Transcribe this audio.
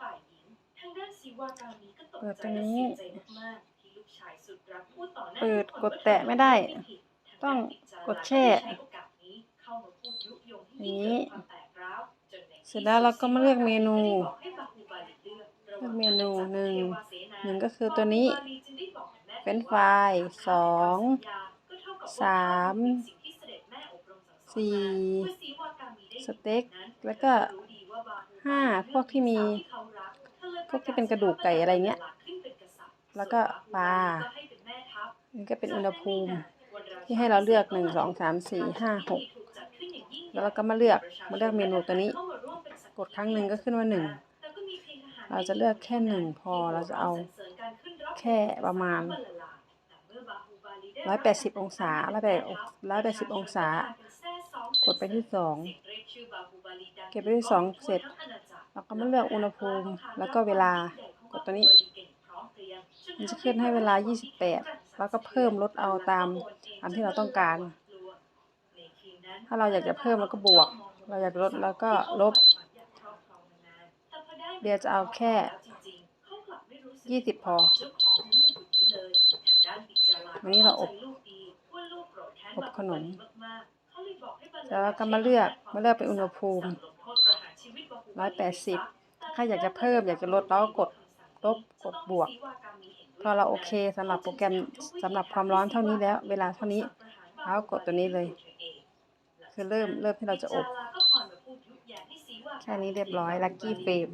ฝ่ายหญิงทางด้านซีวากามีก็ตกเปิดใจตรงและนี้เสียใจมากๆที่ลูกชายสุดรักพูดต่อหน้าเปิดทุคนกดแตะไม่ได้ว่าเธอทำผิต้องทางกดด้านแช่ปิจาราก็ใช้โอกาสนี้เข้ามาพูดยุยงให้ยิ่งเกิดความแตกร้าวจนในที่เสร็จแล้วเราก็มาเลือกเมนู ได้บอกให้บาฮูบาลีเลือกระหว่างเลือกเมนูหนึ่ง เทวาเสนาหนึ่งก็คือตัวนี้ บาฮูบาลีจึงได้บอกกับแม่เฟรนช์ฟรายสอง ก็เท่ากับว่าสามสิ่งที่เสด็จแม่อบรมสั่งสอนมาสี่ เมื่อศรีวากามีได้สเต็กนั้นแล้วก็เธอรู้ดีว่าบาฮูบาลีห้าพวกที่มีเลือกหญิงสาวที่เขารั กเธอเลยพวกที่เป็นกระดูกไก่อะไรเงี้ย แล้วก็ปลานี่ก็เป็นอุณหภูมิที่ให้เราเลือกหนึ่งสองสามสี่ห้าหกแล้วเราก็มาเลือกมาเลือกเมนูตัวนี้ กดครั้งหนึ่งก็ขึ้นว่าหนึ่งเราจะเลือกแค่หนึ่งพอเราจะเอาแค่ประมาณ180องศา180 180องศา กดไปที่สองเก็บไปที่สองเสร็จ เราก็มาเลือกอุณหภูมิแล้วก็เวลากดตัวนี้ มันจะขึ้นให้เวลา 28 แล้วก็เพิ่มลดเอาตามตามที่เราต้องการ ถ้าเราอยากจะเพิ่มเราก็บวก เราอยากลดแล้วก็ลบเดี๋ยวจะเอาแค่ 20 พอวันนี้เราอบอบขนมแล้วเราก็มาเลือกมาเลือกเป็นอุณหภูมิ 180ถ้าอยากจะเพิ่มอยากจะลดเราก็กดลบกดบวก พอเราโอเคสำหรับโปรแกรมสำหรับความร้อนเท่านี้แล้ว เวลาเท่านี้เรากดตัวนี้เลย คือเริ่มเริ่มที่เราจะอบแค่นี้เรียบร้อยลักกี้เฟรม